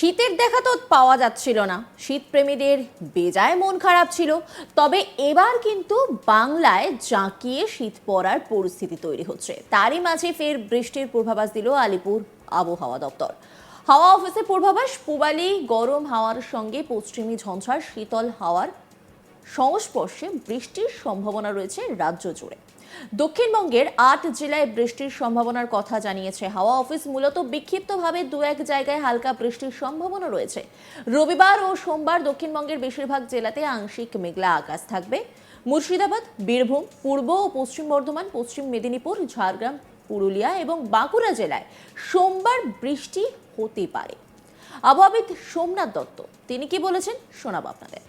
শীতের দেখা তো পাওয়া যাচ্ছিল না। শীতপ্রেমীদের বেজায় মন খারাপ ছিল। তবে এবার কিন্তু বাংলায় জাঁকিয়ে শীত পড়ার পরিস্থিতি তৈরি হচ্ছে। তারই মাঝে ফের বৃষ্টির পূর্বাভাস দিল আলিপুর আবহাওয়া দপ্তর। হাওয়া অফিসের পূর্বাভাস, পূবালি গরম হাওয়ার সঙ্গে পশ্চিমী ঝঞ্ঝার শীতল হাওয়ার সংস্পর্শে বৃষ্টির সম্ভাবনা রয়েছে রাজ্য জুড়ে। দক্ষিণবঙ্গের আট জেলায় বৃষ্টির সম্ভাবনার কথা জানিয়েছে হাওয়া অফিস। মূলত বিক্ষিপ্তভাবে দু এক জায়গায় হালকা বৃষ্টির সম্ভাবনা রয়েছে। রবিবার ও সোমবার দক্ষিণবঙ্গের বেশিরভাগ জেলাতে আংশিক মেঘলা আকাশ থাকবে। মুর্শিদাবাদ, বীরভূম, পূর্ব ও পশ্চিম বর্ধমান, পশ্চিম মেদিনীপুর, ঝাড়গ্রাম, পুরুলিয়া এবং বাঁকুড়া জেলায় সোমবার বৃষ্টি হতে পারে। আবহাওয়াবিদ সোমনাথ দত্ত, তিনি কি বলেছেন শোনাব আপনাদের।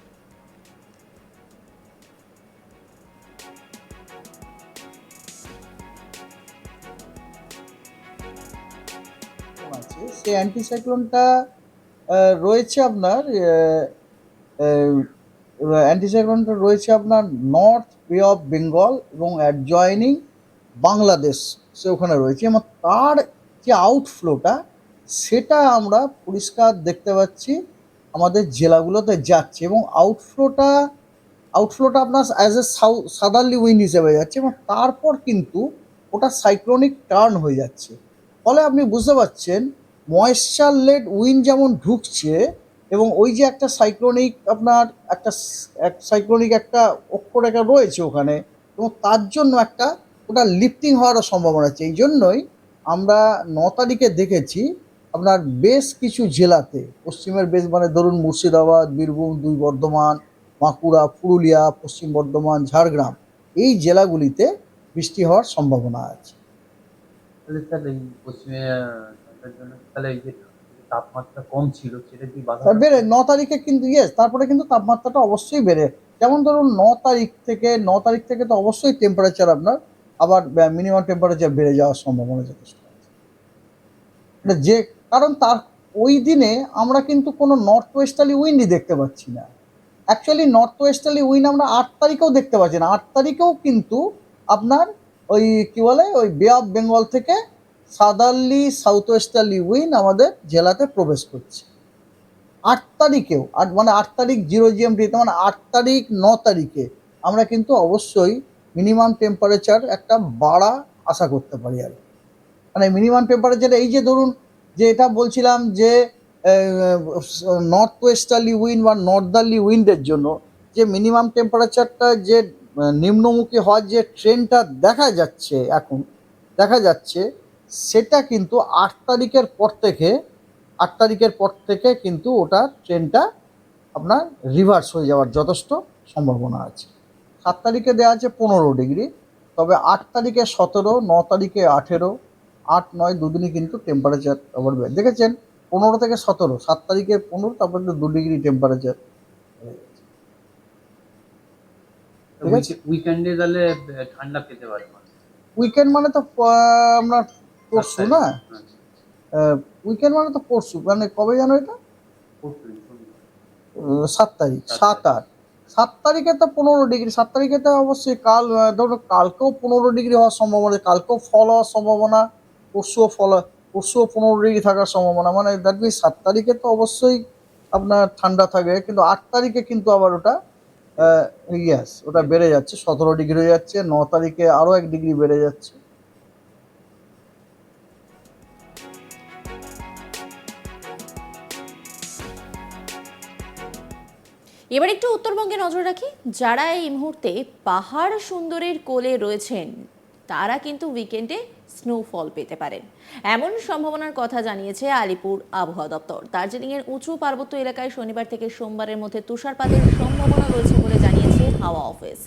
আছে সেই অ্যান্টিসাইক্লোনটা রয়েছে আপনার অ্যান্টিসাইক্লোনটা রয়েছে আপনার নর্থ বে অফ বেঙ্গল এবং অ্যাডজয়নিং বাংলাদেশ সে ওখানে রয়েছে। এবং তার যে আউটফ্লোটা সেটা আমরা পরিষ্কার দেখতে পাচ্ছি আমাদের জেলাগুলোতে যাচ্ছে। এবং আউটফ্লোটা আউটফ্লোটা আপনার অ্যাজ এ সাদারলি উইন্ড হিসেবে যাচ্ছে এবং তারপর কিন্তু ওটা সাইক্লোনিক টার্ন হয়ে যাচ্ছে। ফলে আপনি বুঝতে পারছেন ময়েশ্চার লেড উইন্ড যেমন ঢুকছে এবং ওই যে একটা সাইক্লোনিক আপনার একটা সাইক্লোনিক একটা অক্ষরেখা রয়েছে ওখানে এবং তার জন্য একটা ওটা লিফটিং হওয়ারও সম্ভাবনা আছে। এই জন্যই আমরা ন তারিখে দেখেছি আপনার বেশ কিছু জেলাতে, পশ্চিমের বেশ মানে ধরুন মুর্শিদাবাদ, বীরভূম, দুই বর্ধমান, বাঁকুড়া, পুরুলিয়া, পশ্চিম বর্ধমান, ঝাড়গ্রাম, এই জেলাগুলিতে বৃষ্টি হওয়ার সম্ভাবনা আছে। পশ্চিমে জন্য। তাহলে এই যে তাপমাত্রা কম ছিল সেটা কি বাধা বেড়ে ন তারিখে কিন্তু ইয়েস তারপরে কিন্তু তাপমাত্রাটা অবশ্যই বেড়ে। যেমন ধরুন ন তারিখ থেকে ন তারিখ থেকে তো অবশ্যই টেম্পারেচার আপনার আবার মিনিমাম টেম্পারেচার বেড়ে যাওয়ার সম্ভাবনা যথেষ্ট আছে। মানে যে কারণ তার ওই দিনে আমরা কিন্তু কোনো নর্থ ওয়েস্টার্লি উইন্ডই দেখতে পাচ্ছি না। অ্যাকচুয়ালি নর্থ ওয়েস্টার্লি উইন্ড আমরা আট তারিখেও দেখতে পাচ্ছি না। আট তারিখেও কিন্তু আপনার ওই কি বলে ওই বে অফ বেঙ্গল থেকে সাদারলি সাউথ ওয়েস্টার্লি উইন্ড আমাদের জেলাতে প্রবেশ করছে। আট তারিখেও, আট মানে আট তারিখ জিরো জিএমটিতে মানে আট তারিখ ন তারিখে আমরা কিন্তু অবশ্যই মিনিমাম টেম্পারেচার একটা বাড়া আশা করতে পারি আর মানে মিনিমাম টেম্পারেচার এই যে ধরুন যে এটা বলছিলাম যে নর্থ ওয়েস্টার্লি উইন্ড বা নর্দার্লি উইন্ডের জন্য যে মিনিমাম টেম্পারেচারটা যে নিম্নমুখী হওয়ার যে ট্রেনটা দেখা যাচ্ছে এখন, দেখা যাচ্ছে সেটা কিন্তু আট তারিখের পর থেকে আট তারিখের পর থেকে কিন্তু ওটা ট্রেনটা আপনার রিভার্স হয়ে যাওয়ার যথেষ্ট সম্ভাবনা আছে। সাত তারিখে দেওয়া আছে পনেরো ডিগ্রি তবে আট তারিখে সতেরো ন তারিখে আঠেরো আট নয় দুদিনই কিন্তু টেম্পারেচার আবার দেখেছেন? পনেরো থেকে সতেরো সাত তারিখে পনেরো তারপর দু ডিগ্রি টেম্পারেচার। উইকেন্ডে তাহলে ঠান্ডা পেতে পারে উইকেন্ড মানে তো আপনার পরশু না? উইকেন্ড মানে তো পরশু মানে কবে জানো এটা? সাত তারিখ। সাত আট। সাত তারিখে তো পনেরো ডিগ্রি। সাত তারিখে তো অবশ্যই কাল ধরো কালকেও পনেরো ডিগ্রি হওয়ার সম্ভাবনা কালকেও ফল হওয়ার সম্ভাবনা পরশুও ফল পরশুও পনেরো ডিগ্রি থাকার সম্ভাবনা। মানে দ্যাট মিনস সাত তারিখে তো অবশ্যই আপনার ঠান্ডা থাকবে। কিন্তু আট তারিখে কিন্তু আবার ওটা ইয়াস ওটা বেড়ে যাচ্ছে। সতেরো ডিগ্রি হয়ে যাচ্ছে। ন তারিখে আরও এক ডিগ্রি বেড়ে যাচ্ছে। এবার একটু উত্তরবঙ্গে নজর রাখি। যারা এই মুহূর্তে পাহাড় সুন্দরের কোলে রয়েছেন, তারা কিন্তু উইকেন্ডে স্নোফল পেতে পারেন। এমন সম্ভাবনার কথা জানিয়েছে আলিপুর আবহাওয়া দপ্তর। দার্জিলিংয়ের উঁচু পার্বত্য এলাকায় শনিবার থেকে সোমবারের মধ্যে তুষারপাতের সম্ভাবনা রয়েছে বলে জানিয়েছে হাওয়া অফিস।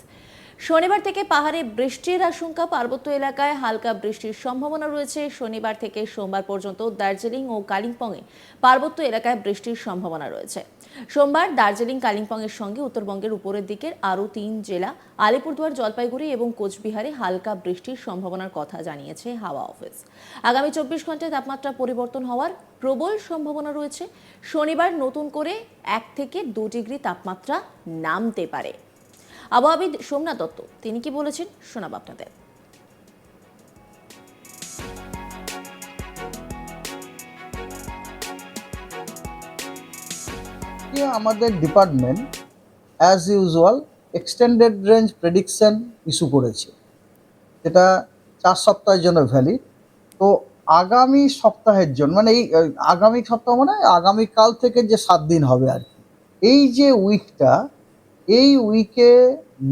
শনিবার থেকে পাহাড়ে বৃষ্টির আশঙ্কা, পার্বত্য এলাকায় হালকা বৃষ্টির সম্ভাবনা রয়েছে। শনিবার থেকে সোমবার পর্যন্ত দার্জিলিং ও কালিম্পংয়ে পার্বত্য এলাকায় বৃষ্টির সম্ভাবনা রয়েছে। সোমবার দার্জিলিং কালিম্পংয়ের সঙ্গে উত্তরবঙ্গের উপরের দিকের আরও তিন জেলা, আলিপুরদুয়ার, জলপাইগুড়ি এবং কোচবিহারে হালকা বৃষ্টির সম্ভাবনার কথা জানিয়েছে হাওয়া অফিস। আগামী চব্বিশ ঘন্টায় তাপমাত্রা পরিবর্তন হওয়ার প্রবল সম্ভাবনা রয়েছে। শনিবার নতুন করে এক থেকে দু ডিগ্রি তাপমাত্রা নামতে পারে। আবহাওয়াবিদ সোমনাথ দত্ত, তিনি কি বলেছেন শোনাব আপনাদের। আজকে আমাদের department as usual extended range prediction issue করেছে। এটা চার সপ্তাহের জন্য ভ্যালিড তো আগামী সপ্তাহের জন্য মানে এই আগামী সপ্তাহ মানে আগামীকাল থেকে যে সাত দিন হবে আর কি। এই যে উইকটা এই উইকে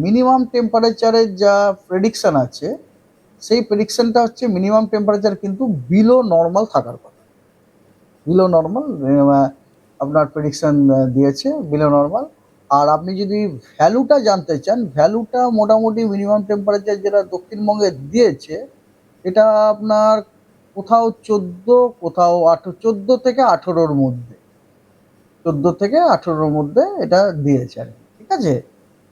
মিনিমাম টেম্পারেচারের যা প্রেডিকশন আছে, সেই প্রেডিকশনটা হচ্ছে মিনিমাম টেম্পারেচার কিন্তু বিলো নর্মাল থাকার কথা। বিলো নর্মাল আপনার প্রেডিকশন দিয়েছে বিলো নর্মাল আর আপনি যদি ভ্যালুটা জানতে চান ভ্যালুটা মোটামুটি মিনিমাম টেম্পারেচার যেটা দক্ষিণবঙ্গে দিয়েছে, এটা আপনার কোথাও চোদ্দ, কোথাও আঠেরো, চোদ্দ থেকে আঠেরোর মধ্যে। চোদ্দ থেকে আঠেরোর মধ্যে এটা দিয়েছে আর ঠিক আছে?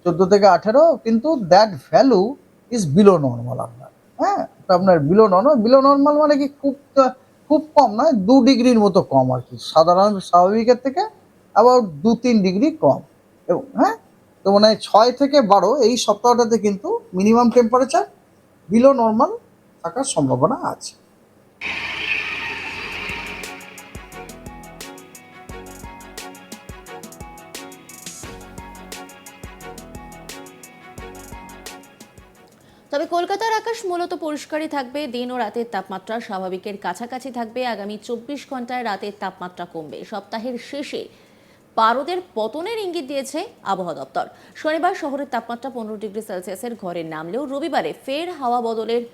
চোদ্দ থেকে আঠেরো, কিন্তু that value is below normal আপনার। হ্যাঁ আপনার বিলো নর্মাল বিলো নর্মাল মানে কি খুব খুব কম নয় দু ডিগ্রির মতো কম আর কি। সাধারণ স্বাভাবিকের থেকে আবার দু, তিন ডিগ্রি কম। এবং হ্যাঁ? তো মানে ছয় থেকে বারো এই সপ্তাহটাতে কিন্তু মিনিমাম টেম্পারেচার বিলো নর্মাল থাকার সম্ভাবনা আছে। তবে কলকাতার আকাশ মূলত পরিষ্কারই থাকবে। দিন ও রাতের তাপমাত্রা স্বাভাবিকের কাছাকাছি থাকবে। আগামী চব্বিশ ঘন্টায় রাতের তাপমাত্রা কমবে। সপ্তাহের শেষে পারদের পতনের ইঙ্গিত দিয়েছে আবহাওয়া দপ্তর। শনিবার শহরের তাপমাত্রা পনেরো ডিগ্রি সেলসিয়াসের ঘরে নামলেও রবিবারে ফের হাওয়া বদলের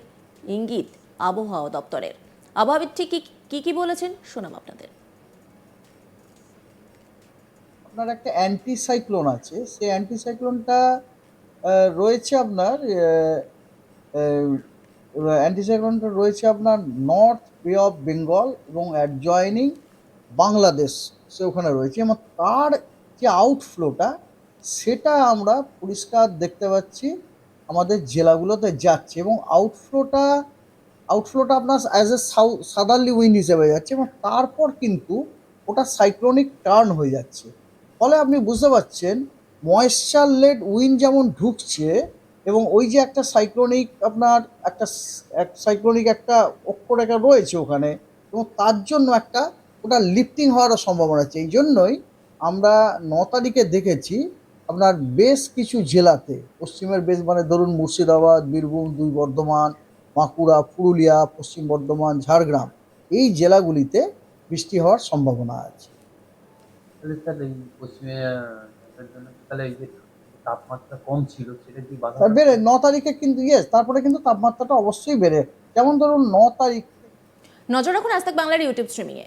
ইঙ্গিত আবহাওয়া দপ্তরের। আবহাওয়াবিদ ঠিক কি- কি বলেছেন? শোনাম আপনাদের। আপনার একটা অ্যান্টি সাইক্লোন আছে। সেই অ্যান্টিসাইক্লোনটা রয়েছে আপনার অ্যান্টি সাইক্লোনটা রয়েছে আপনার নর্থ বে অফ বেঙ্গল এবং অ্যাডজয়নিং বাংলাদেশ সে ওখানে রয়েছে। এবং তার যে আউটফ্লোটা সেটা আমরা পরিষ্কার দেখতে পাচ্ছি আমাদের জেলাগুলোতে যাচ্ছে। এবং আউটফ্লোটা আউটফ্লোটা আপনার অ্যাজ এ সাদারলি উইন্ড হিসেবে যাচ্ছে এবং তারপর কিন্তু ওটা সাইক্লোনিক টার্ন হয়ে যাচ্ছে। ফলে আপনি বুঝতে পারছেন ময়েশ্চার লেড উইন্ড যেমন ঢুকছে এবং ওই যে একটা সাইক্লোনিক আপনার একটা সাইক্লোনিক একটা অক্ষরেখা রয়েছে ওখানে, এবং তার জন্য একটা ওটা লিফটিং হওয়ারও সম্ভাবনা আছে। এই জন্যই আমরা ন তারিখে দেখেছি আপনার বেশ কিছু জেলাতে, পশ্চিমের বেশ মানে ধরুন মুর্শিদাবাদ, বীরভূম, দুই বর্ধমান, বাঁকুড়া, পুরুলিয়া, পশ্চিম বর্ধমান, ঝাড়গ্রাম, এই জেলাগুলিতে বৃষ্টি হওয়ার সম্ভাবনা আছে। তাহলে পশ্চিমে তাহলে তাপমাত্রা কম ছিল সেটা কি বাধা বেড়ে ন তারিখে কিন্তু ইয়েস তারপরে কিন্তু তাপমাত্রাটা অবশ্যই বেড়ে। যেমন ধরুন ন তারিখ নজর রাখুন আজ তাক বাংলার ইউটিউব স্ট্রিমিংয়ে।